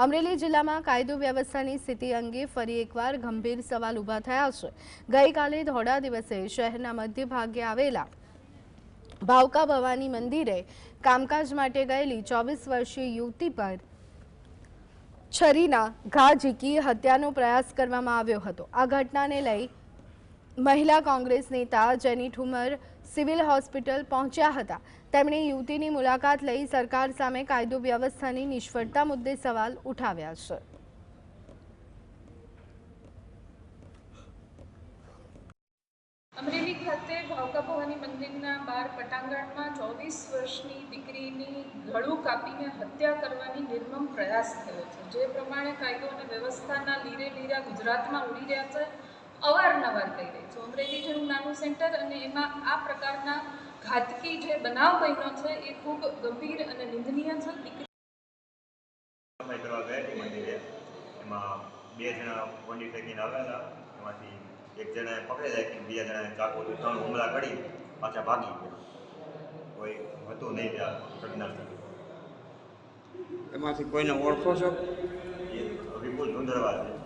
અમરેલી જિલ્લામાં કાયદો વ્યવસ્થાની સ્થિતિ અંગે ફરી એકવાર ગંભીર સવાલ ઊભા થયા છે. ગઈકાલે ધોળા દિવસે શહેરના મધ્ય ભાગે આવેલા ભાવકા ભવાની મંદિરે કામકાજ માટે ગયેલી ચોવીસ વર્ષીય યુવતી પર છરીના ઘા ઝીકી હત્યાનો પ્રયાસ કરવામાં આવ્યો હતો. આ ઘટનાને લઈ મહિલા કોંગ્રેસ નેતા જેની ઠુમર સિવિલ હોસ્પિટલ પહોંચ્યા હતા. તેમણે યુવતીની મુલાકાત લઈ સરકાર સામે કાયદો વ્યવસ્થાની નિષ્ફળતા મુદ્દે સવાલ ઉઠાવ્યા છે. અમરેલી ખાતે ભાવકા ભવાની મંદિરના બાર પટાંગણમાં ચોવીસ વર્ષની દીકરીની ગળું કાપીને હત્યા કરવાની નિર્મમ પ્રયાસ થયો છે. જે પ્રમાણે કાયદો અને વ્યવસ્થાના લીરે લીરા ગુજરાતમાં ઉડી રહ્યા છે. અવારનવાર કહી રહી છું. અમરેલી જેવું નાનું સેન્ટર અને એમાં આ પ્રકારના ઘાતકી જે બનાવ બન્યો છે એ ખૂબ ગંભીર અને નિંદનીય છે. દીકરી કરવા ગયા હતી મંદિરે. એમાં બે જણા કોંડી ફેંકીને આવેલા એમાંથી એક જણાએ પકડી કે બીજા જણાએ ચાકુથી ત્રણ હુમલા કરી પાછા ભાગી ગયા. કોઈ હતું નહીં ત્યાં ઘટના સ્થળે. એમાંથી કોઈને ઓળખો છો? એ વિપુલ ધુંધરવા છે